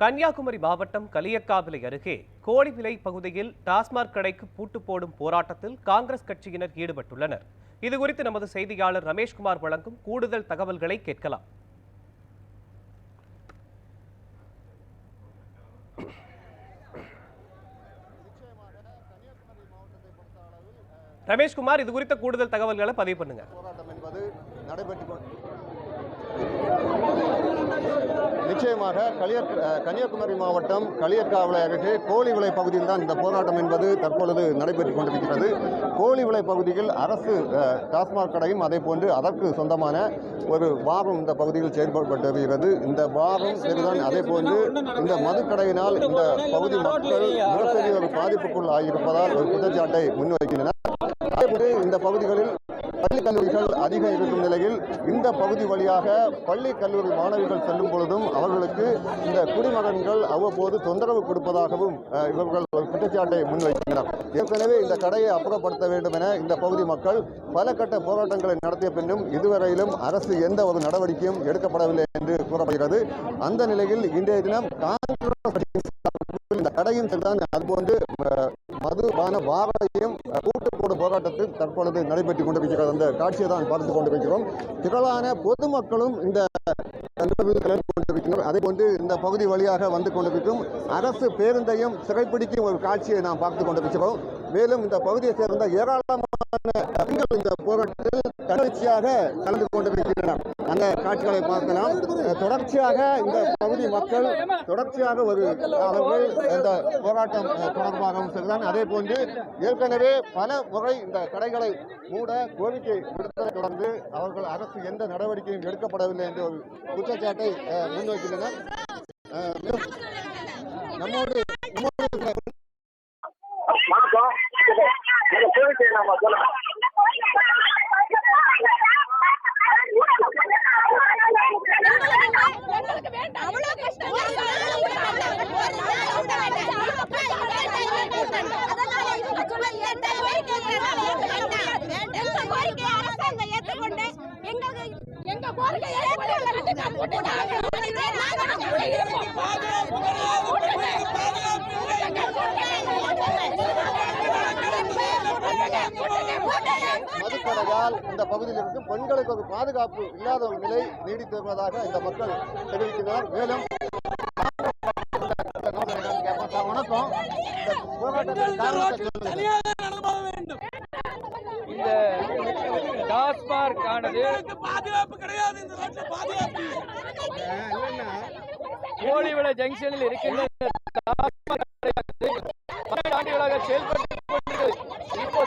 கன்னியாகுமரி மாவட்டம் கலியக்காவிலை அருகே கோடிவிலை பகுதியில் டாஸ்மாக் கடைக்கு பூட்டு போடும் போராட்டத்தில் காங்கிரஸ் கட்சியினர் ஈடுபட்டுள்ளனர். இதுகுறித்து நமது செய்தியாளர் ரமேஷ்குமார் வழங்கும் கூடுதல் தகவல்களை கேட்கலாம். ரமேஷ்குமார் இது குறித்த கூடுதல் தகவல்களை பதிவு பண்ணுங்க. போராட்டம் என்பது நடைபெற்று நிச்சயமாக கலிய கன்னியாகுமரி மாவட்டம் களியக்காவலை அருகே கோழிவிளை பகுதியில் தான் இந்த போராட்டம் என்பது தற்பொழுது நடைபெற்றுக் கொண்டிருக்கிறது. கோழிவிளை பகுதியில் அரசு டாஸ்மாக் கடையும் அதே போன்று அதற்கு சொந்தமான ஒரு பாரும் இந்த பகுதியில் செயல்பட்டு வருகிறது இந்த பாரும் சரிதான் அதே போன்று இந்த மதுக்கடையினால் இந்த பகுதி மக்கள் மிகப்பெரிய ஒரு பாதிப்புக்குள் ஆகியிருப்பதால் ஒரு குற்றச்சாட்டை முன்வைக்கின்றனர். அதேபோன்று இந்த பகுதிகளில் பள்ளி கல்லூரிகள் அதிகம் இருக்கும் நிலையில் இந்த பகுதி வழியாக பள்ளி கல்லூரி மாணவிகள் செல்லும் பொழுதும் அவர்கள் இந்த குடிமகன்கள் அவ்வப்போது தொந்தரவு கொடுப்பதாகவும் இவர்கள் ஒரு குற்றச்சாட்டை முன்வைக்கின்றனர் ஏற்கனவே இந்த கடையை அப்புறப்படுத்த வேண்டும் என இந்த பகுதி மக்கள் பல கட்ட போராட்டங்களை நடத்திய பின்னும் இதுவரையிலும் அரசு எந்த ஒரு நடவடிக்கையும் எடுக்கப்படவில்லை என்று கூறப்படுகிறது. அந்த நிலையில் இன்றைய தினம் காங்கிரஸ் இந்த கடையும் சரிதான் அதுபோன்று மதுபான வாரையும் கூட்டுக்கூடு போராட்டத்தில் தற்பொழுது நடைபெற்றுக் கொண்டிருக்கிறது. அந்த காட்சியை தான் பார்த்துக் கொண்டிருக்கிறோம். திரளான பொதுமக்களும் இந்த அதே போன்று இந்த பகுதி வழியாக வந்து கொண்டிருக்கும் அரசு பேருந்தையும் சிறைப்பிடிக்கும் ஒரு காட்சியை நாம் பார்த்துக் கொண்டிருக்கிறோம். மேலும் இந்த பகுதியை சேர்ந்த ஏராளமான பெண்கள் இந்த போராட்டத்தில் தொடர்ச்சியாக கலந்து கொண்டிருக்கின்றனர். அந்த காட்சிகளை பார்க்கலாம். தொடர்ச்சியாக இந்த பகுதி மக்கள் தொடர்ச்சியாக ஒரு அவர்கள் இந்த போராட்டம் தொடர்பாகவும் சரிதான் அதே போன்று ஏற்கனவே பல முறை இந்த கடைகளை மூட கோரிக்கை விடுத்ததை தொடர்ந்து அவர்கள் அரசு எந்த நடவடிக்கையும் எடுக்கப்படவில்லை என்ற ஒரு குற்றச்சாட்டை முன்வைக்கின்றனர். நம்மோடு வணக்கம். நம்ம மதுக்கடையால் இந்த பகுதியில் இருக்கும் பெண்களுக்கு ஒரு பாதுகாப்பு இல்லாத ஒரு நிலை நீடித்து வருவதாக இந்த மக்கள் தெரிவிக்கின்றனர். மேலும் டாஸ்மார்க் ஆனது பாதுகாப்பு கிடையாது. இந்த ரோட்ல பாதுகாப்பு ஜங்ஷனில் இருக்கின்ற ஆண்டுகளாக செயல்பட்டு இப்போ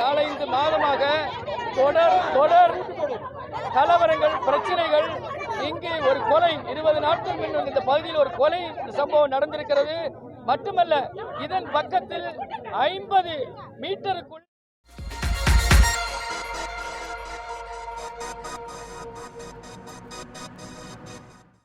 நாலஞ்சு மாதமாக தொடர் தொடர் கலவரங்கள் பிரச்சனைகள். இங்கே ஒரு கொலை இருபது நாட்கள் முன் இந்த பகுதியில் ஒரு கொலை சம்பவம் நடந்திருக்கிறது. மட்டுமல்ல இதன் பக்கத்தில் ஐம்பது மீட்டருக்குள்